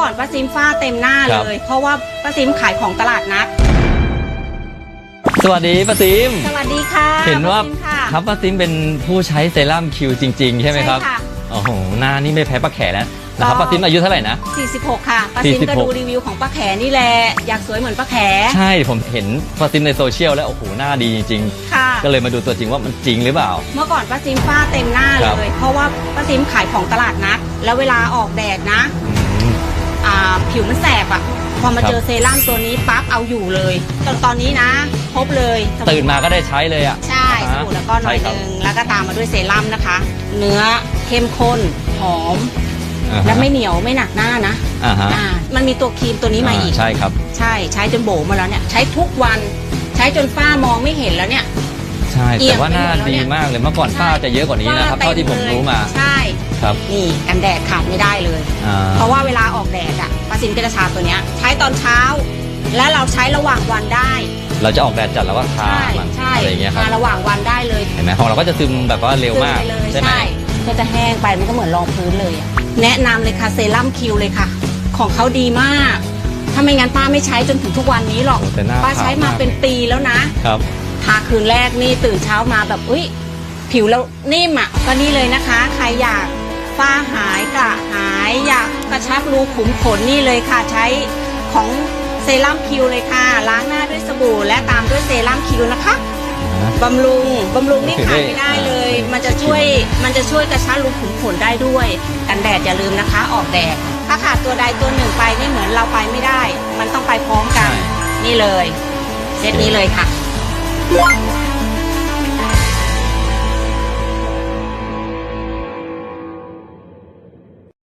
ก่อนป้าซิมฟ้าเต็มหน้าครับ เลย เพราะว่าป้าซิมขายของตลาดนัด สวัสดีป้าซิม สวัสดีค่ะเห็นว่าป้ซิมค่ะ ครับป้าซิมเป็นผู้ใช้เซรั่มคิวจริง ๆ ใช่ไหมครับใช่ค่ะโอ้โหหน้านี่ไม่แพ้ป้าแขแล้วนะครับก็ ป้าซิมอายุเท่าไหร่นะ 46 ค่ะป้าซิมก็46 ดูรีวิวของป้าแขนี่แหละอยากสวยเหมือนป้าแขใช่ผมเห็นป้าซิมในโซเชียลแล้วโอ้โหหน้าดีจริงค่ะ ๆก็เลยมาดูตัวจริงว่ามันจริงหรือเปล่า เมื่อก่อนป้าซิมฟ้าเต็มหน้าครับเลย เพราะว่าป้าซิมขายของตลาดนัด แล้วเวลาออกแดดนะ อืมอ่าผิ วมันแสบอะพอมาครับเจอเซรั่มตัวนี้ปั๊บเอาอยู่เลยตอนตอนนี้นะ พบเลยสบู่ตื่นมาก็ได้ใช้เลยอะ ใช่สอ่าบู่แล้วก็หน่อยใช่หครับ นึงแล้วก็ตามมาด้วยเซรั่มนะคะ เนื้อเข้มข้นหอม อ่าฮะและไม่เหนียวไม่หนักหน้านะอ่าฮะอ่ามันมีตัวครีมตัวนี้มาอีก ใช่ครับ ใช่ใช้จนโบมาแล้วเนี่ยใช้ทุกวันใช้จนฝ้ามองไม่เห็นแล้วเนี่ย ใช่เอี่ยแต่มว่าหน้าไปหมดแล้วดีเนี่ยมากเลยเมื่อก่อนฝ้าจะเยอะกว่านี้นะครับฝ้เท่าที่ผมต็ลยรู้มา ใช่ ครับนี่กันแดดขาดไม่ได้เลย อ่า เพราะว่าเว ซินก็จะทาตัวเนี้ยใช้ตอนเช้า และเราใช้ระหว่างวันได้เราจะออกแดดจัดแล้วก็ทาใช่มันใช่อะไรอย่างเงี้ยครับทาระหว่างวันได้เลยเห็นไหมของเราก็จะซึมแบบว่าเร็วมากซึไปเลยใช่ไหมก็จะแห้งไปมันก็เหมือนรองพื้นเลยอะแนะนำเลยค่ะเซรั่มคิวเลยค่ะ ของเขาดีมาก ถ้าไม่งั้นป้าไม่ใช้จนถึงทุกวันนี้หรอกโอ้แต่หน้าป้าใช้ขาวมามากเป็นปีแล้วนะครับทาคืนแรกนี่ตื่นเช้ามาแบบอุ้ยผิวเรานิ่มอะก็นี่เลยนะคะ ใครอยากฝ้าหายกระหายอยากก ระชับรูขุมขนนี่เลยค่ะ ใช้ของเซรั่มคิวเลยค่ะ ล้างหน้าด้วยสบู่ และตามด้วยเซรั่มคิวนะคะบำรุงบำรุงนี่ขาดไม่ได้เลย มันจะช่วยมันจะช่วยกระชับรูขุมขนได้ด้วย กันแดดอย่าลืมนะคะ ออกแดดถ้าขาดตัวใดตัวหนึ่งไปนี่เหมือนเราไปไม่ได้ มันต้องไปพร้อมกันใช่นี่เลยเซตนี้เลยค่ะ